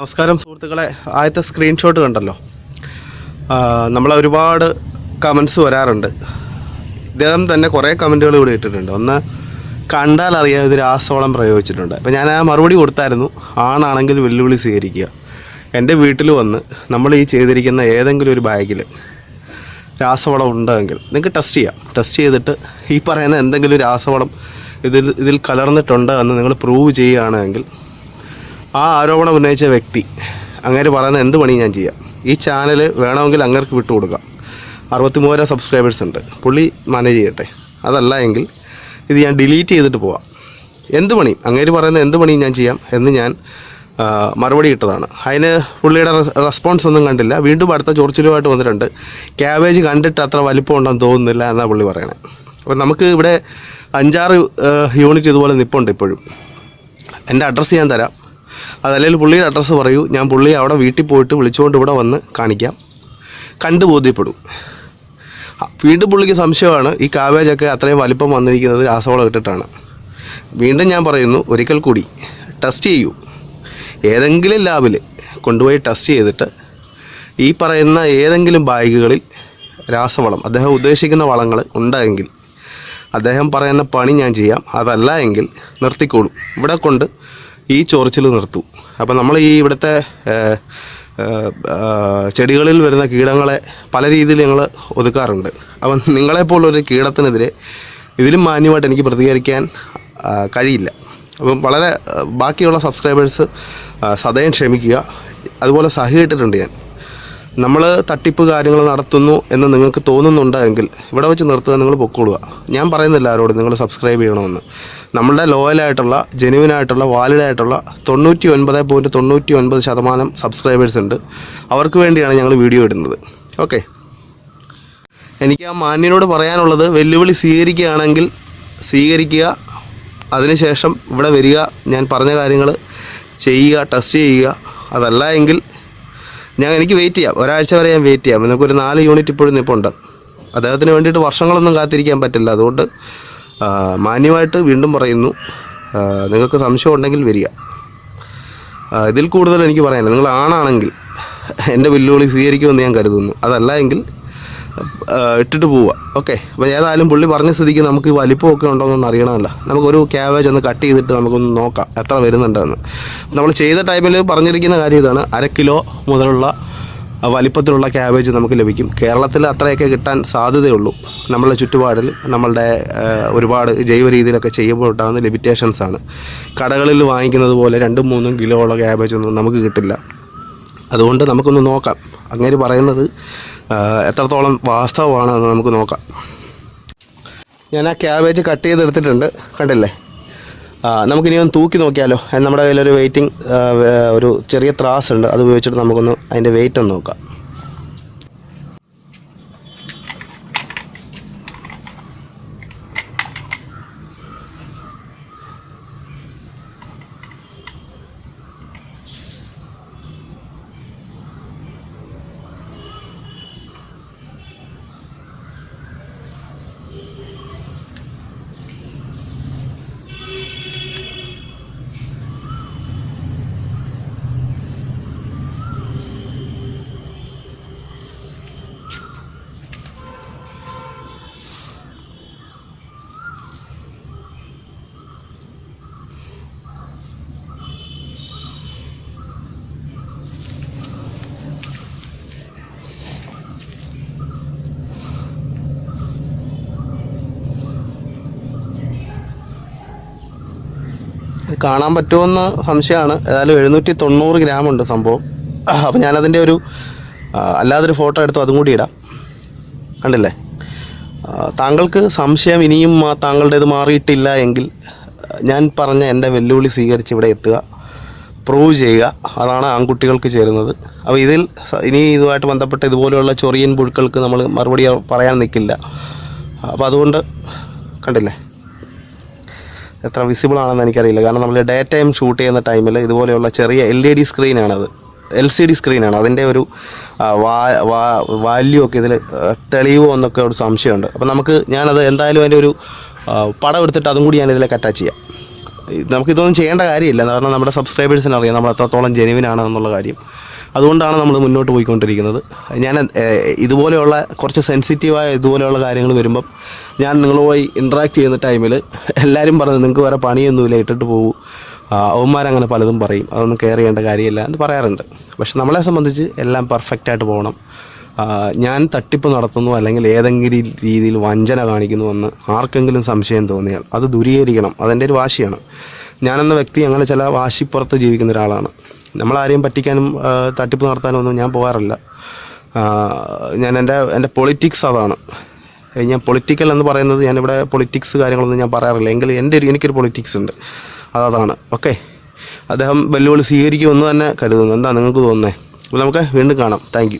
നമസ്കാരം സുഹൃത്തുക്കളെ. ആദ്യത്തെ സ്ക്രീൻഷോട്ട് കണ്ടല്ലോ. നമ്മളെ ഒരുപാട് കമൻസ് വരാറുണ്ട്. ഇദ്ദേഹം തന്നെ കുറേ കമന്റുകൾ ഇവിടെ ഇട്ടിട്ടുണ്ട്. ഒന്ന് കണ്ടാൽ അറിയാം ഇത് രാസവളം പ്രയോഗിച്ചിട്ടുണ്ട്. അപ്പോൾ ഞാൻ ആ മറുപടി കൊടുത്തായിരുന്നു. ആണാണെങ്കിൽ വെല്ലുവിളി സ്വീകരിക്കുക. എന്റെ വീട്ടിൽ വന്ന് നമ്മൾ ഈ ചെയ്തിരിക്കുന്ന ഏതെങ്കിലും ഒരു ബാഗിൽ രാസവളം ഉണ്ടെങ്കിൽ നിങ്ങൾക്ക് ടെസ്റ്റ് ചെയ്യാം. ടെസ്റ്റ് ചെയ്തിട്ട് ഈ പറയുന്ന എന്തെങ്കിലും രാസവളം ഇതിൽ ഇതിൽ കലർന്നിട്ടുണ്ട് എന്ന് നിങ്ങൾ പ്രൂവ് ചെയ്യുകയാണെങ്കിൽ ആ ആരോപണം ഉന്നയിച്ച വ്യക്തി അങ്ങേര് പറയുന്ന എന്ത് പണി ഞാൻ ചെയ്യാം? ഈ ചാനൽ വേണമെങ്കിൽ അങ്ങർക്ക് വിട്ടുകൊടുക്കാം അറുപത്തിമൂവായിരം സബ്സ്ക്രൈബേഴ്സ് ഉണ്ട്. പുള്ളി മാനേജ് ചെയ്യട്ടെ. അതല്ല എങ്കിൽ ഇത് ഞാൻ ഡിലീറ്റ് ചെയ്തിട്ട് പോവാം. എന്ത് പണി? അങ്ങേര് പറയുന്ന എന്ത് പണി ഞാൻ ചെയ്യാം എന്ന് ഞാൻ മറുപടി ഇട്ടതാണ്. അതിന് പുള്ളിയുടെ റെസ്പോൺസ് ഒന്നും കണ്ടില്ല. വീണ്ടും അടുത്ത ചൊറിച്ചിലുമായിട്ട് വന്നിട്ടുണ്ട്. ക്യാബേജ് കണ്ടിട്ട് അത്ര വലിപ്പം ഉണ്ടെന്ന് തോന്നുന്നില്ല എന്നാണ് പുള്ളി പറയണത് അപ്പോൾ നമുക്ക് ഇവിടെ അഞ്ചാറ് യൂണിറ്റ് ഇതുപോലെ നിപ്പുണ്ട് ഇപ്പോഴും. എന്റെ അഡ്രസ്സ് ഞാൻ തരാം. അതല്ലെങ്കിൽ പുള്ളിയുടെ അഡ്രസ്സ് പറയൂ. ഞാൻ പുള്ളി അവിടെ വീട്ടിൽ പോയിട്ട് വിളിച്ചുകൊണ്ട് ഇവിടെ വന്ന് കാണിക്കാം. കണ്ടു ബോധ്യപ്പെടും. വീണ്ടും പുള്ളിക്ക് സംശയമാണ്. ഈ കാവേജൊക്കെ അത്രയും വലിപ്പം വന്നിരിക്കുന്നത് രാസവളം ഇട്ടിട്ടാണ്. വീണ്ടും ഞാൻ പറയുന്നു ഒരിക്കൽ കൂടി ടെസ്റ്റ് ചെയ്യൂ. ഏതെങ്കിലും ലാബിൽ കൊണ്ടുപോയി ടെസ്റ്റ് ചെയ്തിട്ട് ഈ പറയുന്ന ഏതെങ്കിലും ബാഗുകളിൽ രാസവളം അദ്ദേഹം ഉദ്ദേശിക്കുന്ന വളങ്ങൾ ഉണ്ടെങ്കിൽ അദ്ദേഹം പറയുന്ന പണി ഞാൻ ചെയ്യാം. അതല്ല എങ്കിൽ നിർത്തിക്കോളും. ഇവിടെ കൊണ്ട് ഈ ചൊറിച്ചിൽ നിർത്തും. അപ്പം നമ്മൾ ഈ ഇവിടുത്തെ ചെടികളിൽ വരുന്ന കീടങ്ങളെ പല രീതിയിൽ ഞങ്ങൾ ഒതുക്കാറുണ്ട്. അപ്പം നിങ്ങളെപ്പോലൊരു കീടത്തിനെതിരെ ഇതിലും മാന്യമായിട്ട് എനിക്ക് പ്രതികരിക്കാൻ കഴിയില്ല. അപ്പം വളരെ ബാക്കിയുള്ള സബ്സ്ക്രൈബേഴ്സ് സദയം ക്ഷമിക്കുക. അതുപോലെ സഹിയിട്ടിട്ടുണ്ട് ഞാൻ. നമ്മൾ തട്ടിപ്പ് കാര്യങ്ങൾ നടത്തുന്നു എന്ന് നിങ്ങൾക്ക് തോന്നുന്നുണ്ടെങ്കിൽ ഇവിടെ വെച്ച് നിർത്തുക നിങ്ങൾ പൊക്കോളുക. ഞാൻ പറയുന്നില്ല ആരോട് നിങ്ങൾ സബ്സ്ക്രൈബ് ചെയ്യണമെന്ന്. നമ്മളുടെ ലോയലായിട്ടുള്ള ജെനുവിനായിട്ടുള്ള വാലിഡായിട്ടുള്ള തൊണ്ണൂറ്റി ഒൻപത് പോയിന്റ് തൊണ്ണൂറ്റി ഒൻപത് ശതമാനം സബ്സ്ക്രൈബേഴ്സ് ഉണ്ട്. അവർക്ക് വേണ്ടിയാണ് ഞങ്ങൾ വീഡിയോ ഇടുന്നത്. ഓക്കെ എനിക്ക് ആ മാന്യനോട് പറയാനുള്ളത് വെല്ലുവിളി സ്വീകരിക്കുകയാണെങ്കിൽ സ്വീകരിക്കുക. അതിനുശേഷം ഇവിടെ വരിക. ഞാൻ പറഞ്ഞ കാര്യങ്ങൾ ചെയ്യുക ടെസ്റ്റ് ചെയ്യുക. അതല്ല എങ്കിൽ ഞാൻ എനിക്ക് വെയിറ്റ് ചെയ്യാം. ഒരാഴ്ച വരെ ഞാൻ വെയിറ്റ് ചെയ്യാം. നിനക്കൊരു നാല് യൂണിറ്റ് ഇപ്പോഴും നിൽപ്പുണ്ട് അദ്ദേഹത്തിന് വേണ്ടിയിട്ട് വർഷങ്ങളൊന്നും കാത്തിരിക്കാൻ പറ്റില്ല. അതുകൊണ്ട് മാന്യമായിട്ട് വീണ്ടും പറയുന്നു. നിങ്ങൾക്ക് സംശയം ഉണ്ടെങ്കിൽ വരിക. ഇതിൽ കൂടുതൽ എനിക്ക് പറയാനില്ല. നിങ്ങൾ ആണാണെങ്കിൽ എന്റെ വെല്ലുവിളി സ്വീകരിക്കുമെന്ന് ഞാൻ കരുതുന്നു. അതല്ല എങ്കിൽ ഇട്ടിട്ട് പോവുക. ഓക്കെ. അപ്പോൾ ഏതായാലും പുള്ളി പറഞ്ഞ സ്ഥിതിക്ക് നമുക്ക് ഈ വലിപ്പമൊക്കെ ഉണ്ടോ എന്നൊന്ന് അറിയണമല്ലോ. നമുക്കൊരു ക്യാബേജ് ഒന്ന് കട്ട് ചെയ്തിട്ട് നമുക്കൊന്ന് നോക്കാം എത്ര വരുന്നുണ്ടെന്ന്. നമ്മൾ ചെയ്ത ടൈമിൽ പറഞ്ഞിരിക്കുന്ന കാര്യം ഇതാണ്. അര കിലോ മുതലുള്ള വലിപ്പത്തിലുള്ള ക്യാബേജ് നമുക്ക് ലഭിക്കും. കേരളത്തിൽ അത്രയൊക്കെ കിട്ടാൻ സാധ്യതയുള്ളൂ. നമ്മളുടെ ചുറ്റുപാടിൽ നമ്മളുടെ ഒരുപാട് ജൈവ രീതിയിലൊക്കെ ചെയ്യുമ്പോൾ ഉണ്ടാകുന്ന ലിമിറ്റേഷൻസ് ആണ്. കടകളിൽ വാങ്ങിക്കുന്നത് പോലെ രണ്ടും മൂന്നും കിലോ ഉള്ള ക്യാബേജ് ഒന്നും നമുക്ക് കിട്ടില്ല. അതുകൊണ്ട് നമുക്കൊന്ന് നോക്കാം. അങ്ങനെ പറയുന്നത് എത്രത്തോളം വാസ്തവമാണ് എന്ന് നമുക്ക് നോക്കാം. ഞാൻ ആ ക്യാബേജ് കട്ട് ചെയ്തെടുത്തിട്ടുണ്ട്. കണ്ടില്ലേ? നമുക്കിനി ഒന്ന് തൂക്കി നോക്കിയാലോ? നമ്മുടെ കയ്യിലൊരു വെയിറ്റിംഗ് ഒരു ചെറിയ ത്രാസ് ഉണ്ട് അത് ഉപയോഗിച്ചിട്ട് നമുക്കൊന്ന് അതിന്റെ വെയിറ്റ് ഒന്ന് നോക്കാം. കാണാൻ പറ്റുമെന്ന് സംശയമാണ്. ഏതായാലും എഴുന്നൂറ്റി തൊണ്ണൂറ് ഗ്രാം ഉണ്ട് സംഭവം. അപ്പോൾ ഞാനതിന്റെ ഒരു അല്ലാതെ അല്ലാതൊരു ഫോട്ടോ എടുത്തു അതും കൂടി ഇടാം. കണ്ടില്ലേ? താങ്കൾക്ക് സംശയം ഇനിയും താങ്കളുടേത് മാറിയിട്ടില്ല എങ്കിൽ ഞാൻ പറഞ്ഞ എന്റെ വെല്ലുവിളി സ്വീകരിച്ച് ഇവിടെ എത്തുക. പ്രൂവ് ചെയ്യുക. അതാണ് ആൺകുട്ടികൾക്ക് ചേരുന്നത്. അപ്പോൾ ഇതിൽ ഇനി ഇതുമായിട്ട് ബന്ധപ്പെട്ട് ഇതുപോലെയുള്ള ചൊറിയൻ പുഴുക്കൾക്ക് നമ്മൾ മറുപടി പറയാൻ നിൽക്കില്ല. അപ്പോൾ അതുകൊണ്ട് കണ്ടില്ലേ? എത്ര വിസിബിൾ ആണെന്ന് എനിക്കറിയില്ല. കാരണം നമ്മൾ ഡേ ടൈം ഷൂട്ട് ചെയ്യുന്ന ടൈമിൽ ഇതുപോലെയുള്ള ചെറിയ എൽ ഇ ഡി സ്ക്രീനാണത് എൽ സി ഡി സ്ക്രീനാണ് അതിന്റെ ഒരു വാല്യൂ ഒക്കെ ഇതിൽ തെളിയുമോ എന്നൊക്കെ ഒരു സംശയമുണ്ട്. അപ്പോൾ നമുക്ക് ഞാനത് എന്തായാലും അതിന്റെ ഒരു പടം എടുത്തിട്ട് അതും കൂടി ഞാൻ ഇതിലേക്ക് അറ്റാച്ച് ചെയ്യാം നമുക്കിതൊന്നും ചെയ്യേണ്ട കാര്യമില്ല. കാരണം നമ്മുടെ സബ്സ്ക്രൈബേഴ്സിന് അറിയാം നമ്മൾ എത്രത്തോളം ജെനുവിനാണ് എന്നുള്ള കാര്യം. അതുകൊണ്ടാണ് നമ്മൾ മുന്നോട്ട് പോയിക്കൊണ്ടിരിക്കുന്നത്. ഞാൻ ഇതുപോലെയുള്ള കുറച്ച് സെൻസിറ്റീവായ ഇതുപോലെയുള്ള കാര്യങ്ങൾ വരുമ്പം ഞാൻ നിങ്ങളുമായി ഇൻട്രാക്ട് ചെയ്യുന്ന ടൈമിൽ എല്ലാവരും പറഞ്ഞു നിങ്ങൾക്ക് വേറെ പണിയൊന്നുമില്ല ഇട്ടിട്ട് പോകും. അവന്മാരങ്ങനെ പലതും പറയും. അതൊന്നും കെയർ ചെയ്യേണ്ട കാര്യമില്ല എന്ന് പറയാറുണ്ട്. പക്ഷെ നമ്മളെ സംബന്ധിച്ച് എല്ലാം പെർഫെക്റ്റായിട്ട് പോകണം. ഞാൻ തട്ടിപ്പ് നടത്തുന്നു അല്ലെങ്കിൽ ഏതെങ്കിലും രീതിയിൽ വഞ്ചന കാണിക്കുന്നു എന്ന് ആർക്കെങ്കിലും സംശയം തോന്നിയാൽ അത് ദൂരീകരിക്കണം. അതെന്റെ ഒരു വാശിയാണ്. ഞാനെന്ന വ്യക്തി അങ്ങനെ ചില വാശിപ്പുറത്ത് ജീവിക്കുന്ന ഒരാളാണ്. നമ്മളാരെയും പറ്റിക്കാനും തട്ടിപ്പ് നടത്താനും ഒന്നും ഞാൻ പോകാറില്ല. ഞാൻ എന്റെ എന്റെ പൊളിറ്റിക്സ് അതാണ്. ഞാൻ പൊളിറ്റിക്കൽ എന്ന് പറയുന്നത് ഞാനിവിടെ പൊളിറ്റിക്സ് കാര്യങ്ങളൊന്നും ഞാൻ പറയാറില്ല. എങ്കിൽ എന്റെ ഒരു എനിക്കൊരു പൊളിറ്റിക്സ് ഉണ്ട്. അതാണ് ഓക്കെ അദ്ദേഹം വെല്ലുവിളി സ്വീകരിക്കുമെന്ന് തന്നെ കരുതുന്നു. എന്താ നിങ്ങൾക്ക് തോന്നുന്നത് അപ്പോൾ നമുക്ക് വീണ്ടും കാണാം. താങ്ക്